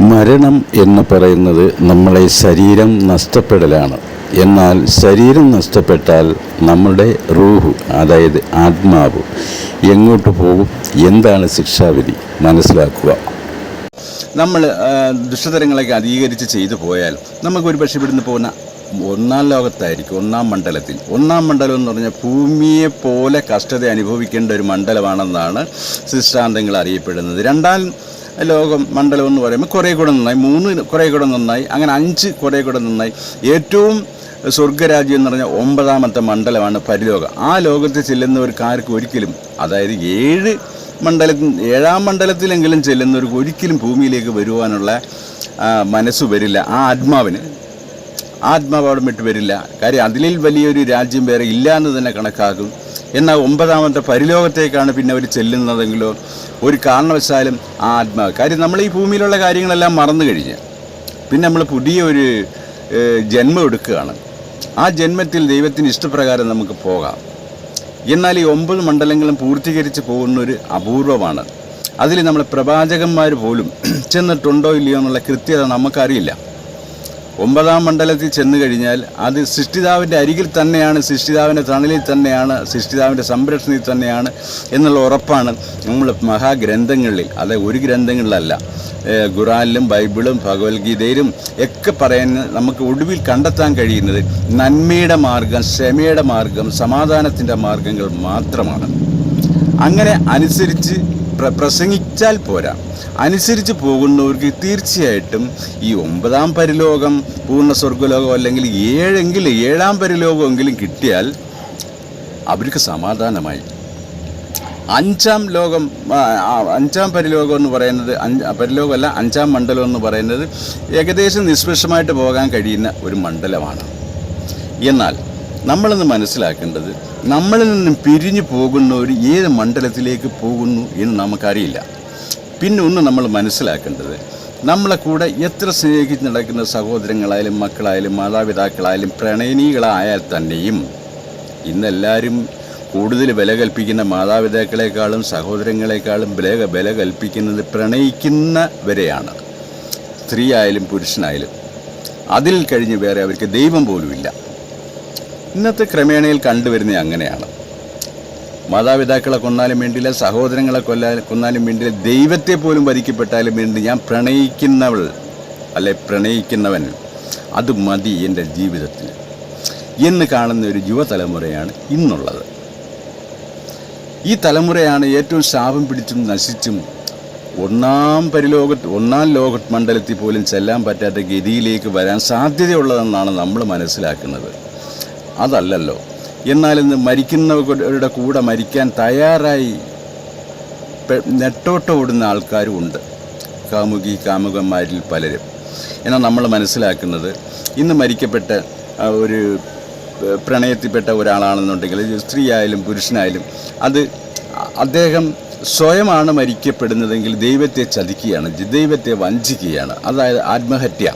മരണം എന്ന് പറയുന്നത് നമ്മളെ ശരീരം നഷ്ടപ്പെടലാണ്. എന്നാൽ ശരീരം നഷ്ടപ്പെട്ടാൽ നമ്മുടെ റൂഹ് അതായത് ആത്മാവ് എങ്ങോട്ട് പോകും? എന്താണ് ശിക്ഷാവിധി? മനസ്സിലാക്കുക. നമ്മൾ ദുഷ്ടതരങ്ങളൊക്കെ അധികരിച്ച് ചെയ്തു പോയാൽ നമുക്ക് ഒരു പക്ഷേ ഇവിടുന്ന് പോകുന്ന ഒന്നാം ലോകത്തായിരിക്കും ഒന്നാം മണ്ഡലത്തിൽ. ഒന്നാം മണ്ഡലം എന്ന് പറഞ്ഞാൽ ഭൂമിയെ പോലെ കഷ്ടത അനുഭവിക്കേണ്ട ഒരു മണ്ഡലമാണെന്നാണ് സിദ്ധാന്തങ്ങൾ അറിയപ്പെടുന്നത്. രണ്ടാം ലോകം മണ്ഡലം എന്ന് പറയുമ്പോൾ കുറേ കൂടെ നന്നായി മൂന്ന് കുറേ കൂടെ നന്നായി അങ്ങനെ അഞ്ച് കുറേ കൂടെ നന്നായി. ഏറ്റവും സ്വർഗരാജ്യം എന്ന് പറഞ്ഞാൽ ഒമ്പതാമത്തെ മണ്ഡലമാണ് പരിലോകം. ആ ലോകത്ത് ചെല്ലുന്നവർക്ക് ആർക്കും ഒരിക്കലും അതായത് ഏഴ് മണ്ഡലത്തിൽ ഏഴാം മണ്ഡലത്തിലെങ്കിലും ചെല്ലുന്നവർക്ക് ഒരിക്കലും ഭൂമിയിലേക്ക് വരുവാനുള്ള മനസ്സ് വരില്ല. ആ ആത്മാവിന് ആ ആത്മാവ് അവിടെ വിട്ട് വരില്ല. കാര്യം അതിലിൽ വലിയൊരു രാജ്യം വേറെ ഇല്ല എന്ന് തന്നെ കണക്കാക്കും. എന്നാൽ ഒമ്പതാമത്തെ പരിലോകത്തേക്കാണ് പിന്നെ അവർ ചെല്ലുന്നതെങ്കിലോ ഒരു കാരണവശാലും ആ ആത്മാവ്. കാര്യം നമ്മൾ ഈ ഭൂമിയിലുള്ള കാര്യങ്ങളെല്ലാം മറന്നു കഴിഞ്ഞ് പിന്നെ നമ്മൾ പുതിയ ഒരു ജന്മം എടുക്കുകയാണ്. ആ ജന്മത്തിൽ ദൈവത്തിന് ഇഷ്ടപ്രകാരം നമുക്ക് പോകാം. എന്നാൽ ഈ ഒമ്പത് മണ്ഡലങ്ങളും പൂർത്തീകരിച്ച് പോകുന്ന ഒരു അപൂർവമാണ്. അതിൽ നമ്മൾ പ്രവാചകന്മാർ പോലും ചെന്നിട്ടുണ്ടോ ഇല്ലയോ എന്നുള്ള കൃത്യത നമുക്കറിയില്ല. ഒമ്പതാം മണ്ഡലത്തിൽ ചെന്ന് കഴിഞ്ഞാൽ അത് സൃഷ്ടിതാവിന്റെ അരികിൽ തന്നെയാണ് സൃഷ്ടിതാവിന്റെ തണലിൽ തന്നെയാണ് സൃഷ്ടിതാവിന്റെ സംരക്ഷണത്തിൽ തന്നെയാണ് എന്നുള്ള ഉറപ്പാണ് നമ്മൾ മഹാഗ്രന്ഥങ്ങളിൽ അത് ഒരു ഗ്രന്ഥങ്ങളിലല്ല ഖുറാനിലും ബൈബിളും ഭഗവത്ഗീതയിലും ഒക്കെ പറയുന്ന നമുക്ക് ഒടുവിൽ കണ്ടെത്താൻ കഴിയുന്നത് നന്മയുടെ മാർഗം ക്ഷമയുടെ മാർഗം സമാധാനത്തിന്റെ മാർഗങ്ങൾ മാത്രമാണ്. അങ്ങനെ അനുസരിച്ച് പ്രസംഗിച്ചാൽ പോരാ. അനുസരിച്ച് പോകുന്നവർക്ക് തീർച്ചയായിട്ടും ഈ ഒമ്പതാം പരിലോകം പൂർണ സ്വർഗലോകം അല്ലെങ്കിൽ ഏഴെങ്കിലും ഏഴാം പരിലോകമെങ്കിലും കിട്ടിയാൽ അവർക്ക് സമാധാനമായി. അഞ്ചാം ലോകം അഞ്ചാം പരിലോകം എന്ന് പറയുന്നത് അഞ്ച് പരിലോകമല്ല അഞ്ചാം മണ്ഡലം എന്ന് പറയുന്നത് ഏകദേശം നിഷ്പക്ഷമായിട്ട് പോകാൻ കഴിയുന്ന ഒരു മണ്ഡലമാണ്. എന്നാൽ നമ്മളിന്ന് മനസ്സിലാക്കേണ്ടത് നമ്മളിൽ നിന്നും പിരിഞ്ഞു പോകുന്നവർ ഏത് മണ്ഡലത്തിലേക്ക് പോകുന്നു എന്ന് നമുക്കറിയില്ല. പിന്നെ ഒന്ന് നമ്മൾ മനസ്സിലാക്കേണ്ടത് നമ്മളെ കൂടെ എത്ര സ്നേഹിച്ച് നടക്കുന്ന സഹോദരങ്ങളായാലും മക്കളായാലും മാതാപിതാക്കളായാലും പ്രണയിനികളായാൽ തന്നെയും ഇന്നെല്ലാവരും കൂടുതൽ വില കൽപ്പിക്കുന്ന മാതാപിതാക്കളെക്കാളും സഹോദരങ്ങളെക്കാളും വില വില കൽപ്പിക്കുന്നത് പ്രണയിക്കുന്നവരെയാണ്. സ്ത്രീയായാലും പുരുഷനായാലും. അതിൽ കഴിഞ്ഞ് വേറെ അവർക്ക് ദൈവം പോലുമില്ല. ഇന്നത്തെ ക്രമേണയിൽ കണ്ടുവരുന്നത് അങ്ങനെയാണ്. മാതാപിതാക്കളെ കൊന്നാലും വേണ്ടിയില്ല സഹോദരങ്ങളെ കൊല്ലാ കൊന്നാലും വേണ്ടിയില്ല ദൈവത്തെ പോലും വരിക്കപ്പെട്ടാലും വേണ്ടി ഞാൻ പ്രണയിക്കുന്നവൾ അല്ലെ പ്രണയിക്കുന്നവൻ അത് മതി എന്റെ ജീവിതത്തിൽ. എന്ന് കാണുന്ന ഒരു യുവതലമുറയാണ് ഇന്നുള്ളത്. ഈ തലമുറയാണ് ഏറ്റവും ശാപം പിടിച്ചും നശിച്ചും ഒന്നാം പരിലോക ഒന്നാം ലോക മണ്ഡലത്തിൽ പോലും ചെല്ലാൻ പറ്റാത്ത ഗതിയിലേക്ക് വരാൻ സാധ്യതയുള്ളതെന്നാണ് നമ്മൾ മനസ്സിലാക്കുന്നത്. അതല്ലല്ലോ. എന്നാൽ ഇന്ന് മരിക്കുന്നവരുടെ കൂടെ മരിക്കാൻ തയ്യാറായി നെട്ടോട്ട ഓടുന്ന ആൾക്കാരും ഉണ്ട്. കാമുകി കാമുകന്മാരിൽ പലരും. എന്നാൽ നമ്മൾ മനസ്സിലാക്കുന്നത് ഇന്ന് മരിക്കപ്പെട്ട ഒരു പ്രണയത്തിൽപ്പെട്ട ഒരാളാണെന്നുണ്ടെങ്കിൽ സ്ത്രീ ആയാലും പുരുഷനായാലും അത് അദ്ദേഹം സ്വയമാണ് മരിക്കപ്പെടുന്നതെങ്കിൽ ദൈവത്തെ ചതിക്കുകയാണ് ദൈവത്തെ വഞ്ചിക്കുകയാണ്. അതായത് ആത്മഹത്യ.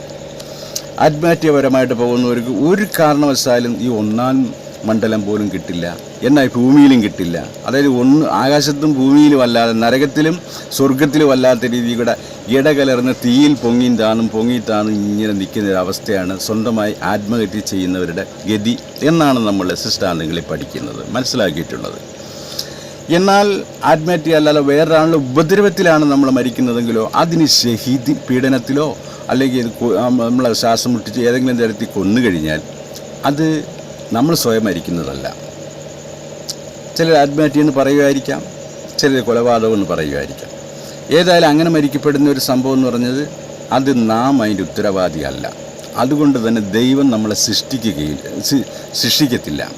ആത്മഹത്യപരമായിട്ട് പോകുന്നവർക്ക് ഒരു കാരണവശാലും ഈ ഒന്നാം മണ്ഡലം പോലും കിട്ടില്ല. എന്നാൽ ഭൂമിയിലും കിട്ടില്ല. അതായത് ഒന്ന് ആകാശത്തും ഭൂമിയിലും അല്ലാതെ നരകത്തിലും സ്വർഗത്തിലും അല്ലാത്ത രീതിയുടെ ഇടകലർന്ന് തീയിൽ പൊങ്ങി താണും പൊങ്ങി താണും ഇങ്ങനെ നിൽക്കുന്ന ഒരു അവസ്ഥയാണ് സ്വന്തമായി ആത്മഹത്യ ചെയ്യുന്നവരുടെ ഗതി എന്നാണ് നമ്മൾ സിദ്ധാന്തങ്ങളിൽ പഠിക്കുന്നത്. മനസ്സിലാക്കിയിട്ടുള്ളത്. എന്നാൽ ആത്മഹത്യ അല്ലാതെ വേറൊരാളുടെ ഉപദ്രവത്തിലാണ് നമ്മൾ മരിക്കുന്നതെങ്കിലോ അതിന് ഷഹീദി പീഡനത്തിലോ അല്ലെങ്കിൽ ഇത് നമ്മളെ ശ്വാസം മുട്ടിച്ച് ഏതെങ്കിലും തരത്തിൽ കൊന്നു കഴിഞ്ഞാൽ അത് നമ്മൾ സ്വയം മരിക്കുന്നതല്ല. ചിലർ ആത്മഹത്യ എന്ന് പറയുമായിരിക്കാം ചിലർ കൊലപാതകം എന്ന് പറയുമായിരിക്കാം ഏതായാലും അങ്ങനെ മരിക്കപ്പെടുന്ന ഒരു സംഭവം എന്ന് പറഞ്ഞത് അത് നാം അതിന്റെ ഉത്തരവാദിയല്ല അതുകൊണ്ട് തന്നെ ദൈവം നമ്മളെ സൃഷ്ടിക്കുകയില്ല സൃഷ്ടിക്കത്തില്ല.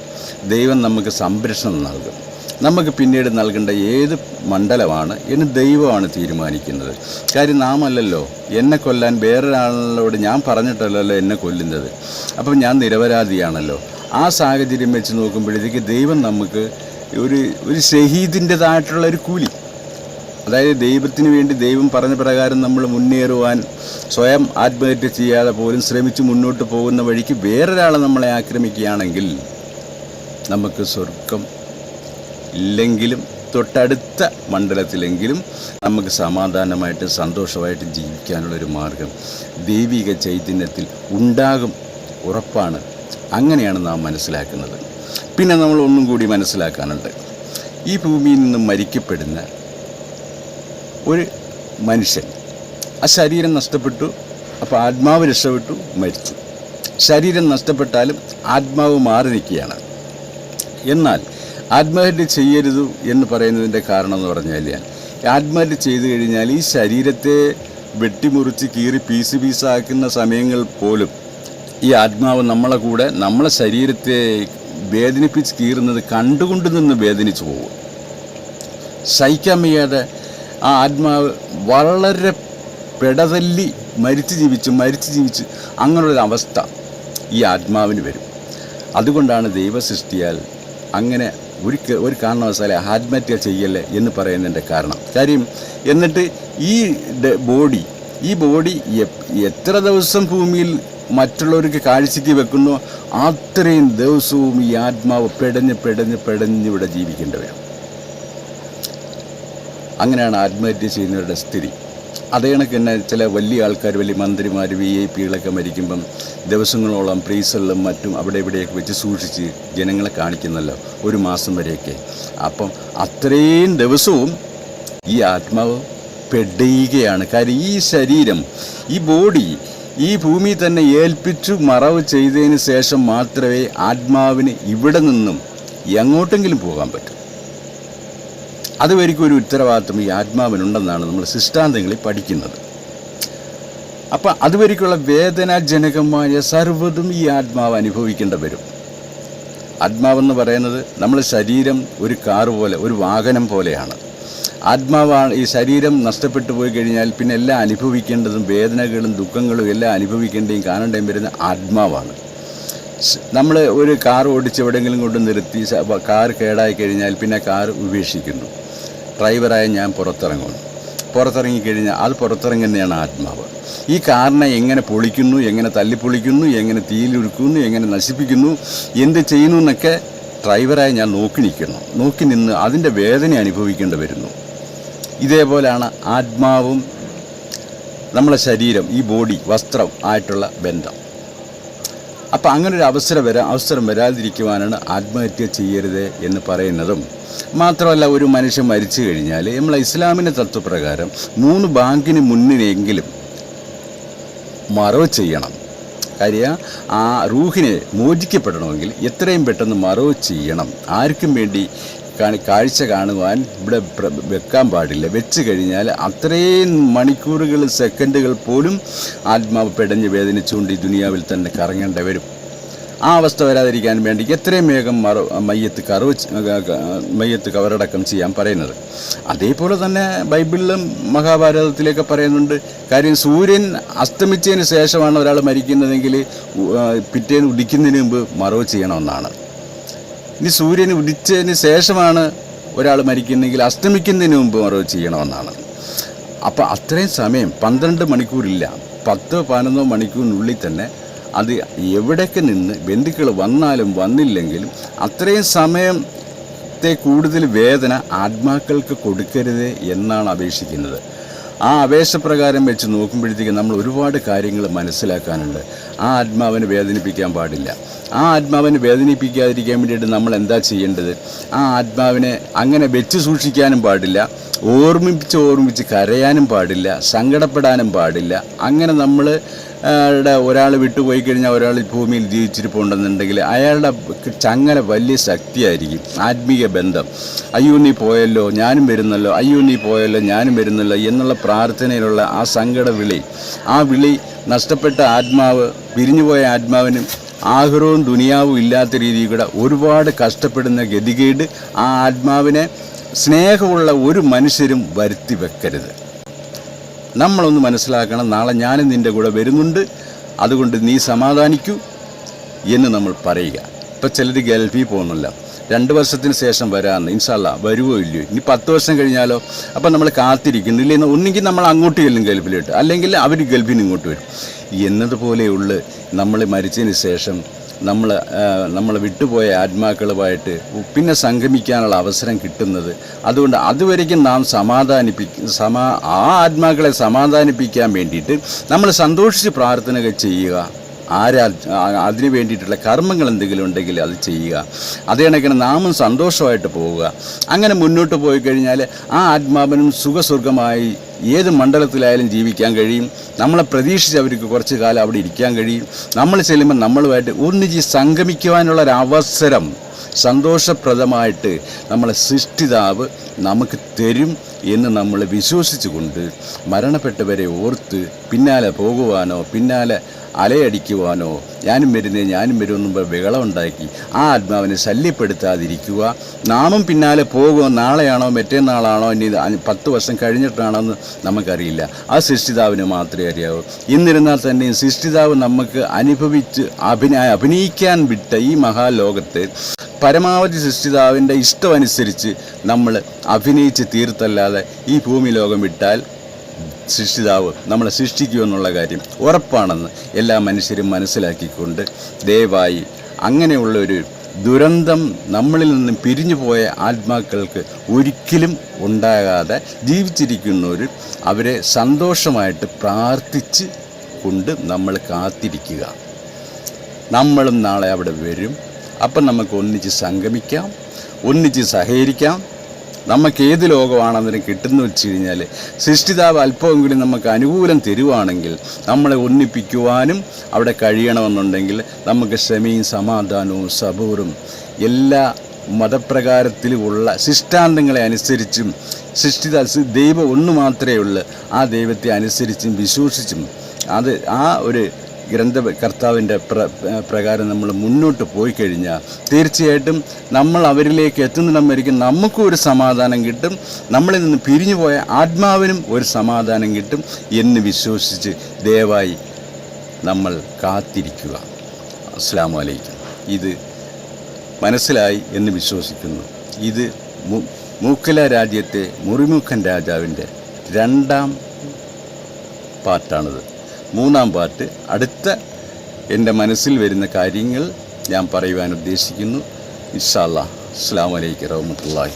ദൈവം നമുക്ക് സംരക്ഷണം നൽകും. നമുക്ക് പിന്നീട് നൽകേണ്ട ഏത് മണ്ഡലമാണ് എന്ന് ദൈവമാണ് തീരുമാനിക്കുന്നത്. കാര്യം നാം അല്ലല്ലോ എന്നെ കൊല്ലാൻ വേറൊരാളോട് ഞാൻ പറഞ്ഞിട്ടല്ലല്ലോ എന്നെ കൊല്ലുന്നത്. അപ്പം ഞാൻ നിരപരാധിയാണല്ലോ. ആ സാഹചര്യം വെച്ച് നോക്കുമ്പോഴത്തേക്ക് ദൈവം നമുക്ക് ഒരു ഒരു ഷഹീദിന്റെതായിട്ടുള്ള ഒരു കൂലി. അതായത് ദൈവത്തിന് വേണ്ടി ദൈവം പറഞ്ഞ പ്രകാരം നമ്മൾ മുന്നേറുവാൻ സ്വയം ആത്മഹത്യ ചെയ്യാതെ പോലും ശ്രമിച്ച് മുന്നോട്ട് പോകുന്ന വഴിക്ക് വേറൊരാളെ നമ്മളെ ആക്രമിക്കുകയാണെങ്കിൽ നമുക്ക് സ്വർഗം ഇല്ലെങ്കിലും തൊട്ടടുത്ത മണ്ഡലത്തിലെങ്കിലും നമുക്ക് സമാധാനമായിട്ടും സന്തോഷമായിട്ടും ജീവിക്കാനുള്ളൊരു മാർഗം ദൈവിക ചൈതന്യത്തിൽ ഉണ്ടാകും ഉറപ്പാണ്. അങ്ങനെയാണ് നാം മനസ്സിലാക്കുന്നത്. പിന്നെ നമ്മൾ ഒന്നും കൂടി മനസ്സിലാക്കാനുണ്ട്. ഈ ഭൂമിയിൽ നിന്നും മരിക്കപ്പെടുന്ന ഒരു മനുഷ്യൻ ആ ശരീരം നഷ്ടപ്പെട്ടു അപ്പോൾ ആത്മാവ് രക്ഷപ്പെട്ടു മരിച്ചു. ശരീരം നഷ്ടപ്പെട്ടാലും ആത്മാവ് മാറി നിൽക്കുകയാണ്. എന്നാൽ ആത്മഹത്യ ചെയ്യരുത് എന്ന് പറയുന്നതിന്റെ കാരണം എന്ന് പറഞ്ഞാൽ ആത്മഹത്യ ചെയ്തു കഴിഞ്ഞാൽ ഈ ശരീരത്തെ വെട്ടിമുറിച്ച് കീറി പീസ് പീസാക്കുന്ന സമയങ്ങൾ പോലും ഈ ആത്മാവ് നമ്മളെ കൂടെ നമ്മളെ ശരീരത്തെ വേദനിപ്പിച്ച് കീറുന്നത് കണ്ടുകൊണ്ട് നിന്ന് വേദനിച്ചു പോകും. സഹിക്കാൻ വയ്യാതെ ആ ആത്മാവ് വളരെ പെടതല്ലി മരിച്ചു ജീവിച്ച് മരിച്ചു ജീവിച്ച് അങ്ങനെയൊരു അവസ്ഥ ഈ ആത്മാവിന് വരും. അതുകൊണ്ടാണ് ദൈവസൃഷ്ടിയാൽ അങ്ങനെ ഒരു ക- ഒരു കാരണവശാലെ ആത്മഹത്യ ചെയ്യല്ലേ എന്ന് പറയുന്നതിന്റെ കാരണം. കാര്യം എന്നിട്ട് ഈ ബോഡി ഈ ബോഡി എത്ര ദിവസം ഭൂമിയിൽ മറ്റുള്ളവർക്ക് കാഴ്ചയ്ക്ക് വെക്കുന്നു അത്രയും ദിവസവും ഈ ആത്മാവ് പെടഞ്ഞ് പെടഞ്ഞ് പെടഞ്ഞ് ഇവിടെ ജീവിക്കേണ്ടി വരും. അങ്ങനെയാണ് ആത്മഹത്യ ചെയ്യുന്നവരുടെ സ്ഥിതി. അതേ കണക്ക് തന്നെ ചില വലിയ ആൾക്കാർ വലിയ മന്ത്രിമാർ വി ഐ പികളൊക്കെ മരിക്കുമ്പം ദിവസങ്ങളോളം പ്രീസലിലും മറ്റും അവിടെ ഇവിടെയൊക്കെ വെച്ച് സൂക്ഷിച്ച് ജനങ്ങളെ കാണിക്കുന്നല്ലോ ഒരു മാസം വരെയൊക്കെ. അപ്പം അത്രയും ദിവസവും ഈ ആത്മാവ് പെടയുകയാണ് കാര്യം ഈ ശരീരം ഈ ബോഡി ഈ ഭൂമി തന്നെ ഏൽപ്പിച്ചു മറവ് ചെയ്തതിന് ശേഷം മാത്രമേ ആത്മാവിന് ഇവിടെ നിന്നും എങ്ങോട്ടെങ്കിലും പോകാൻ പറ്റൂ. അതുവരെയ്ക്കും ഒരു ഉത്തരവാദിത്വം ഈ ആത്മാവിനുണ്ടെന്നാണ് നമ്മൾ സിഷ്ടാന്തങ്ങളിൽ പഠിക്കുന്നത്. അപ്പം അതുവരെയ്ക്കുള്ള വേദനാജനകമായ സർവതും ഈ ആത്മാവ് അനുഭവിക്കേണ്ടി വരും. ആത്മാവെന്ന് പറയുന്നത് നമ്മൾ ശരീരം ഒരു കാർ പോലെ ഒരു വാഹനം പോലെയാണ്. ആത്മാവാണ് ഈ ശരീരം നഷ്ടപ്പെട്ടു പോയി കഴിഞ്ഞാൽ പിന്നെ എല്ലാം അനുഭവിക്കേണ്ടതും വേദനകളും ദുഃഖങ്ങളും എല്ലാം അനുഭവിക്കേണ്ടതും കാണേണ്ടതും വരുന്ന ആത്മാവാണ്. നമ്മൾ ഒരു കാർ ഓടിച്ച് എവിടെയെങ്കിലും കൊണ്ട് നിർത്തി കാർ കേടായി കഴിഞ്ഞാൽ പിന്നെ കാർ ഉപേക്ഷിക്കുന്നു. ഡ്രൈവറായ ഞാൻ പുറത്തിറങ്ങും പുറത്തിറങ്ങിക്കഴിഞ്ഞാൽ അത് പുറത്തിറങ്ങുന്നതാണ് ആത്മാവ്. ഈ കാറിനെ എങ്ങനെ പൊളിക്കുന്നു എങ്ങനെ തല്ലിപ്പൊളിക്കുന്നു എങ്ങനെ തീയിലൊരുക്കുന്നു എങ്ങനെ നശിപ്പിക്കുന്നു എന്ത് ചെയ്യുന്നു എന്നൊക്കെ ഡ്രൈവറായി ഞാൻ നോക്കി നിൽക്കുന്നു. നോക്കി നിന്ന് അതിന്റെ വേദന അനുഭവിക്കേണ്ടി വരുന്നു. ഇതേപോലെയാണ് ആത്മാവും നമ്മളെ ശരീരം ഈ ബോഡി വസ്ത്രം ആയിട്ടുള്ള ബന്ധം. അപ്പം അങ്ങനെ ഒരു അവസരം വരാ അവസരം വരാതിരിക്കുവാനാണ് ആത്മഹത്യ ചെയ്യരുത് എന്ന് പറയുന്നതും. മാത്രമല്ല ഒരു മനുഷ്യൻ മരിച്ചു കഴിഞ്ഞാൽ നമ്മൾ ഇസ്ലാമിന്റെ തത്വപ്രകാരം മൂന്ന് ബാങ്കിന് മുന്നിലെങ്കിലും മറവ് ചെയ്യണം. കാര്യം ആ റൂഹിനെ മോചിക്കപ്പെടണമെങ്കിൽ എത്രയും പെട്ടെന്ന് മറവ് ചെയ്യണം. ആർക്കും വേണ്ടി കാണി കാഴ്ച കാണുവാൻ ഇവിടെ വെക്കാൻ പാടില്ല. വെച്ച് കഴിഞ്ഞാൽ അത്രയും മണിക്കൂറുകൾ സെക്കൻഡുകൾ പോലും ആത്മാവ് പെടഞ്ഞ് വേദനിച്ചുകൊണ്ട് ഈ ദുനിയാവിൽ തന്നെ കറങ്ങേണ്ടി വരും. ആ അവസ്ഥ വരാതിരിക്കാൻ വേണ്ടി എത്രയും വേഗം മറ മയ്യത്ത് കറവ് മയ്യത്ത് കവറടക്കം ചെയ്യാൻ പറയുന്നത്. അതേപോലെ തന്നെ ബൈബിളിലും മഹാഭാരതത്തിലൊക്കെ പറയുന്നുണ്ട് കാര്യം സൂര്യൻ അസ്തമിച്ചതിന് ശേഷമാണ് ഒരാൾ മരിക്കുന്നതെങ്കിൽ പിറ്റേന്ന് ഉദിക്കുന്നതിന് മുമ്പ് മറവ് ചെയ്യണമെന്നാണ്. ഇനി സൂര്യൻ ഉദിച്ചതിന് ശേഷമാണ് ഒരാൾ മരിക്കുന്നെങ്കിൽ അസ്തമിക്കുന്നതിന് മുമ്പ് മറവ് ചെയ്യണമെന്നാണ്. അപ്പോൾ അത്രയും സമയം പന്ത്രണ്ട് മണിക്കൂറില്ല. പത്തോ പതിനൊന്നോ മണിക്കൂറിനുള്ളിൽ തന്നെ അത് എവിടേക്ക് നിന്ന് ബന്ധുക്കൾ വന്നാലും വന്നില്ലെങ്കിലും അത്രയും സമയത്തെ കൂടുതൽ വേദന ആത്മാക്കൾക്ക് കൊടുക്കരുത് എന്നാണ് അപേക്ഷിക്കുന്നത്. ആ അപേക്ഷ പ്രകാരം വെച്ച് നോക്കുമ്പോഴത്തേക്ക് നമ്മൾ ഒരുപാട് കാര്യങ്ങൾ മനസ്സിലാക്കാനുണ്ട്. ആ ആത്മാവിനെ വേദനിപ്പിക്കാൻ പാടില്ല. ആ ആത്മാവിനെ വേദനിപ്പിക്കാതിരിക്കാൻ വേണ്ടിയിട്ട് നമ്മൾ എന്താ ചെയ്യേണ്ടത്? ആ ആത്മാവിനെ അങ്ങനെ വെച്ച് സൂക്ഷിക്കാനും പാടില്ല. ഓർമ്മിപ്പിച്ച് ഓർമ്മിപ്പിച്ച് കരയാനും പാടില്ല. സങ്കടപ്പെടാനും പാടില്ല. അങ്ങനെ നമ്മൾ ഒരാൾ വിട്ടുപോയി കഴിഞ്ഞാൽ ഒരാൾ ഭൂമിയിൽ ജീവിച്ചിരിപ്പുണ്ടെന്നുണ്ടെങ്കിൽ അയാളുടെ ചങ്ങല വലിയ ശക്തിയായിരിക്കും. ആത്മീയ ബന്ധം. അയ്യോ നീ പോയല്ലോ ഞാനും വരുന്നല്ലോ അയ്യോ നീ പോയല്ലോ ഞാനും വരുന്നല്ലോ എന്നുള്ള പ്രാർത്ഥനയിലുള്ള ആ സങ്കട വിളി ആ വിളി നഷ്ടപ്പെട്ട ആത്മാവ് പിരിഞ്ഞുപോയ ആത്മാവിനും ആഗ്രഹവും ദുനിയാവും ഇല്ലാത്ത രീതിയിൽ കൂടെ ഒരുപാട് കഷ്ടപ്പെടുന്ന ഗതികേട് ആ ആത്മാവിനെ സ്നേഹമുള്ള ഒരു മനുഷ്യരും വരുത്തി വെക്കരുത്. നമ്മളൊന്ന് മനസ്സിലാക്കണം നാളെ ഞാനും നിന്റെ കൂടെ വരുന്നുണ്ട് അതുകൊണ്ട് നീ സമാധാനിക്കൂ എന്ന് നമ്മൾ പറയുക. ഇപ്പം ചിലർ ഗൾഫിൽ പോകുന്നില്ല. രണ്ട് വർഷത്തിന് ശേഷം വരാമെന്ന് ഇൻഷാല്ല വരുവോ ഇല്ലയോ? ഇനി പത്ത് വർഷം കഴിഞ്ഞാലോ? അപ്പം നമ്മൾ കാത്തിരിക്കുന്നു. എന്ന് ഒന്നെങ്കിൽ നമ്മൾ അങ്ങോട്ട് ചെല്ലും ഗൾഫിലോട്ട്. അല്ലെങ്കിൽ അവർ ഗൾഫിൽ ഇങ്ങോട്ട് വരും. എന്നതുപോലെയുള്ള നമ്മൾ മരിച്ചതിന് ശേഷം നമ്മൾ നമ്മൾ വിട്ടുപോയ ആത്മാക്കളുമായിട്ട് പിന്നെ സംഗമിക്കാനുള്ള അവസരം കിട്ടുന്നത്. അതുകൊണ്ട് അതുവരേക്കും നാം സമാധാനിപ്പി സമാ ആ ആത്മാക്കളെ സമാധാനിപ്പിക്കാൻ വേണ്ടിയിട്ട് നമ്മൾ സന്തോഷിച്ച് പ്രാർത്ഥനകൾ ചെയ്യുക. ആരാ അതിന് വേണ്ടിയിട്ടുള്ള കർമ്മങ്ങൾ എന്തെങ്കിലും ഉണ്ടെങ്കിൽ അത് ചെയ്യുക. അതേ കണക്കിന് നാമും സന്തോഷമായിട്ട് പോവുക. അങ്ങനെ മുന്നോട്ട് പോയി കഴിഞ്ഞാൽ ആ ആത്മാവിനും സുഖസ്വർഗമായി ഏത് മണ്ഡലത്തിലായാലും ജീവിക്കാൻ കഴിയും. നമ്മളെ പ്രതീക്ഷിച്ച് അവർക്ക് കുറച്ച് കാലം അവിടെ ഇരിക്കാൻ കഴിയും. നമ്മൾ ചെല്ലുമ്പോൾ നമ്മളുമായിട്ട് ഒന്നിച്ച് സംഗമിക്കുവാനുള്ള ഒരു അവസരം സന്തോഷപ്രദമായിട്ട് നമ്മളെ സൃഷ്ടിതാവ് നമുക്ക് തരും എന്ന് നമ്മൾ വിശ്വസിച്ചുകൊണ്ട് മരണപ്പെട്ടവരെ ഓർത്ത് പിന്നാലെ പോകുവാനോ പിന്നാലെ അലയടിക്കുവാനോ ഞാനും വരുന്നേ ഞാനും വരുമെന്നും ബഹളമുണ്ടാക്കി ആ ആത്മാവിനെ ശല്യപ്പെടുത്താതിരിക്കുക. നാമും പിന്നാലെ പോകുമോ നാളെയാണോ മറ്റേന്നാളാണോ ഇനി പത്ത് വർഷം കഴിഞ്ഞിട്ടാണോ എന്ന് നമുക്കറിയില്ല. ആ സൃഷ്ടിതാവിന് മാത്രമേ അറിയാവൂ. എന്നിരുന്നാൽ തന്നെയും സൃഷ്ടിതാവ് നമുക്ക് അനുഭവിച്ച് അഭിനയ അഭിനയിക്കാൻ വിട്ട ഈ മഹാലോകത്തെ പരമാവധി സൃഷ്ടിതാവിന്റെ ഇഷ്ടമനുസരിച്ച് നമ്മൾ അഭിനയിച്ച് തീർത്തല്ലാതെ ഈ ഭൂമി ലോകം വിട്ടാൽ സൃഷ്ടിതാവ് നമ്മളെ സൃഷ്ടിക്കൂ എന്നുള്ള കാര്യം ഉറപ്പാണെന്ന് എല്ലാ മനുഷ്യരും മനസ്സിലാക്കിക്കൊണ്ട് ദയവായി അങ്ങനെയുള്ള ഒരു ദുരന്തം നമ്മളിൽ നിന്നും പിരിഞ്ഞു പോയ ആത്മാക്കൾക്ക് ഒരിക്കലും ഉണ്ടാകാതെ ജീവിച്ചിരിക്കുന്നവർ അവരെ സന്തോഷമായിട്ട് പ്രാർത്ഥിച്ച് കൊണ്ട് നമ്മൾ കാത്തിരിക്കുക. നമ്മളും നാളെ അവിടെ വരും. അപ്പം നമുക്ക് ഒന്നിച്ച് സംഗമിക്കാം ഒന്നിച്ച് സഹകരിക്കാം. നമുക്ക് ഏത് ലോകമാണെന്നതിന് കിട്ടുന്നു വെച്ച് കഴിഞ്ഞാൽ സൃഷ്ടിതാവ് കൂടി നമുക്ക് അനുകൂലം തരുവാണെങ്കിൽ നമ്മളെ ഒന്നിപ്പിക്കുവാനും അവിടെ കഴിയണമെന്നുണ്ടെങ്കിൽ നമുക്ക് ക്ഷമയും സമാധാനവും സബൂറും എല്ലാ മതപ്രകാരത്തിലുമുള്ള ശിഷ്ടാന്തങ്ങളെ അനുസരിച്ചും സൃഷ്ടിത ദൈവം ഒന്ന് മാത്രമേ ഉള്ളൂ ആ ദൈവത്തെ അനുസരിച്ചും വിശ്വസിച്ചും അത് ആ ഒരു ഗ്രന്ഥ കർത്താവിന്റെ പ്ര പ്രകാരം നമ്മൾ മുന്നോട്ട് പോയി കഴിഞ്ഞാൽ തീർച്ചയായിട്ടും നമ്മൾ അവരിലേക്ക് എത്തുന്നിടം നമുക്കും ഒരു സമാധാനം കിട്ടും. നമ്മളിൽ നിന്ന് പിരിഞ്ഞു പോയ ആത്മാവിനും ഒരു സമാധാനം കിട്ടും എന്ന് വിശ്വസിച്ച് ദയവായി നമ്മൾ കാത്തിരിക്കുക. അസ്സാം വലൈക്കും ഇത് മനസ്സിലായി എന്ന് വിശ്വസിക്കുന്നു. ഇത് മൂക്കല രാജ്യത്തെ മുറിമുഖൻ രാജാവിന്റെ രണ്ടാം പാർട്ടാണിത് മൂന്നാം പാർട്ട് അടുത്ത എന്റെ മനസ്സിൽ വരുന്ന കാര്യങ്ങൾ ഞാൻ പറയുവാൻ ഉദ്ദേശിക്കുന്നു. ഇൻഷാല്ലാ അസ്സാം വലൈക്കും റഹമത്തല്ലാഹി